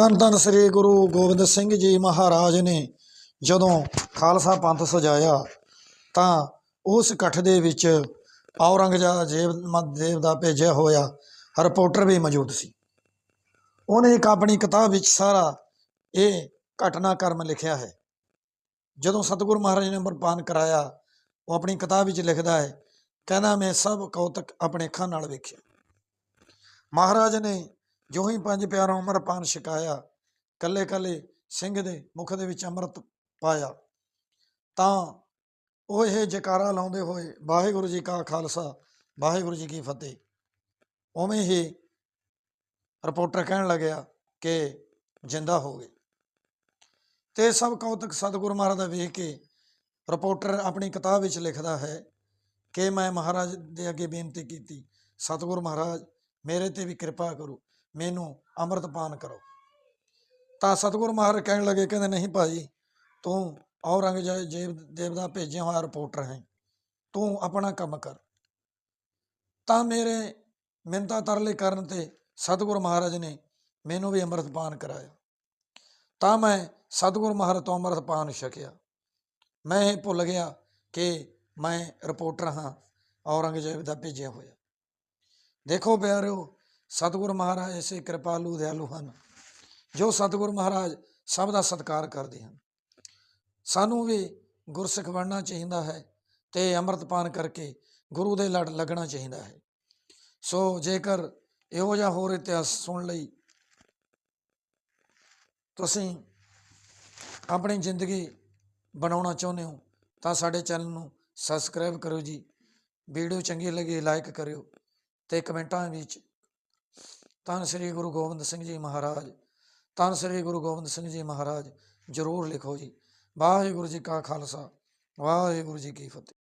ਧੰਨ ਧੰਨ ਸ੍ਰੀ ਗੁਰੂ ਗੋਬਿੰਦ ਸਿੰਘ ਜੀ ਮਹਾਰਾਜ ਨੇ ਜਦੋਂ ਖਾਲਸਾ ਪੰਥ ਸਜਾਇਆ, ਤਾਂ ਉਸ ਇਕੱਠ ਦੇ ਵਿੱਚ ਔਰੰਗਜ਼ੇਬ ਮ- ਦੇਵ ਦਾ ਭੇਜਿਆ ਹੋਇਆ ਰਿਪੋਰਟਰ ਵੀ ਮੌਜੂਦ ਸੀ। ਉਹਨੇ ਇੱਕ ਆਪਣੀ ਕਿਤਾਬ ਵਿੱਚ ਸਾਰਾ ਇਹ ਘਟਨਾਕ੍ਰਮ ਲਿਖਿਆ ਹੈ। ਜਦੋਂ ਸਤਿਗੁਰੂ ਮਹਾਰਾਜ ਨੇ ਅੰਮ੍ਰਿਤਪਾਨ ਕਰਾਇਆ, ਉਹ ਆਪਣੀ ਕਿਤਾਬ ਵਿੱਚ ਲਿਖਦਾ ਹੈ, ਕਹਿੰਦਾ ਮੈਂ ਸਭ ਕੌਤਕ ਆਪਣੇ ਅੱਖਾਂ ਨਾਲ ਵੇਖਿਆ। ਮਹਾਰਾਜ ਨੇ ਜੋ ਹੀ ਪੰਜ ਪਿਆਰਾਂ ਅੰਮ੍ਰਿਤਪਾਨ ਛਕਾਇਆ, ਕੱਲੇ ਕੱਲੇ ਸਿੰਘ ਦੇ ਮੁਖ ਦੇ ਵਿੱਚ ਅੰਮ੍ਰਿਤ ਪਾਇਆ। ਤਾਂ ਉਹ ਇਹ ਜਕਾਰਾ ਲਾਉਂਦੇ ਹੋਏ ਵਾਹਿਗੁਰੂ ਜੀ ਕਾ ਖਾਲਸਾ, ਵਾਹਿਗੁਰੂ ਜੀ ਕੀ ਫਤਿਹ। ਉਵੇਂ ਹੀ ਰਿਪੋਰਟਰ ਕਹਿਣ ਲੱਗਿਆ ਕਿ ਜਿੰਦਾ ਹੋ ਗਏ। ਤੇ ਸਭ ਕੌਤਕ ਸਤਿਗੁਰੂ ਮਹਾਰਾਜ ਦਾ ਵੇਖ ਕੇ ਰਿਪੋਰਟਰ ਆਪਣੀ ਕਿਤਾਬ ਵਿੱਚ ਲਿਖਦਾ ਹੈ ਕਿ ਮੈਂ ਮਹਾਰਾਜ ਦੇ ਅੱਗੇ ਬੇਨਤੀ ਕੀਤੀ, ਸਤਿਗੁਰੂ ਮਹਾਰਾਜ, ਮੇਰੇ ਤੇ ਵੀ ਕਿਰਪਾ ਕਰੋ। ਮੈਨੂੰ ਅੰਮ੍ਰਿਤਪਾਨ ਕਰੋ। ਤਾਂ ਸਤਿਗੁਰੂ ਮਹਾਰਾਜ ਕਹਿਣ ਲੱਗੇ, ਕਹਿੰਦੇ, ਨਹੀਂ ਭਾਈ ਤੂੰ ਔਰੰਗਜ਼ੇਬ ਦੇਵ ਦਾ ਭੇਜਿਆ ਹੋਇਆ ਰਿਪੋਰਟਰ ਹੈ। ਤੂੰ ਆਪਣਾ ਕੰਮ ਕਰ। ਤਾਂ ਮੇਰੇ ਮਿੰਤਾ ਤਰਲੇ ਕਰਨ ਤੇ ਸਤਿਗੁਰੂ ਮਹਾਰਾਜ ਨੇ ਮੈਨੂੰ ਵੀ ਅੰਮ੍ਰਿਤਪਾਨ ਕਰਾਇਆ। ਤਾਂ ਮੈਂ ਸਤਿਗੁਰੂ ਮਹਾਰਾਜ ਤੋਂ ਅੰਮ੍ਰਿਤਪਾਨ ਛਕਿਆ। ਮੈਂ ਇਹ ਭੁੱਲ ਗਿਆ ਕਿ ਮੈਂ ਰਿਪੋਰਟਰ ਹਾਂ, ਔਰੰਗਜ਼ੇਬ ਦਾ ਭੇਜਿਆ ਹੋਇਆ। ਦੇਖੋ ਪਿਆਰਿਓ ਸਤਿਗੁਰੂ ਮਹਾਰਾਜ ਐਸੇ ਕਿਰਪਾਲੂ, ਦਿਆਲੂ ਹਨ, ਜੋ ਸਤਿਗੁਰੂ ਮਹਾਰਾਜ ਸਭ ਦਾ ਸਤਿਕਾਰ ਕਰਦੇ ਹਨ। ਸਾਨੂੰ ਵੀ ਗੁਰਸਿੱਖ ਬਣਨਾ ਚਾਹੀਦਾ ਹੈ ਤੇ ਅੰਮ੍ਰਿਤਪਾਨ ਕਰਕੇ ਗੁਰੂ ਦੇ ਲੜ ਲੱਗਣਾ ਚਾਹੀਦਾ ਹੈ। ਸੋ ਜੇਕਰ ਇਹੋ ਜਿਹਾ ਹੋਰ ਇਤਿਹਾਸ ਸੁਣ ਲਈ ਤੁਸੀਂ ਆਪਣੀ ਜ਼ਿੰਦਗੀ ਬਣਾਉਣਾ ਚਾਹੁੰਦੇ ਹੋ, ਤਾਂ ਸਾਡੇ ਚੈਨਲ ਨੂੰ ਸਬਸਕ੍ਰਾਈਬ ਕਰੋ ਜੀ, ਵੀਡੀਓ ਚੰਗੀ ਲੱਗੇ ਲਾਈਕ ਕਰਿਓ ਤੇ ਕਮੈਂਟਾਂ ਵਿੱਚ ਧੰਨ ਸ੍ਰੀ ਗੁਰੂ ਗੋਬਿੰਦ ਸਿੰਘ ਜੀ ਮਹਾਰਾਜ ਧੰਨ ਸ੍ਰੀ ਗੁਰੂ ਗੋਬਿੰਦ ਸਿੰਘ ਜੀ ਮਹਾਰਾਜ, ਜ਼ਰੂਰ ਲਿਖੋ ਜੀ। ਵਾਹਿਗੁਰੂ ਜੀ ਕਾ ਖਾਲਸਾ, ਵਾਹਿਗੁਰੂ ਜੀ ਕੀ ਫਤਿਹ।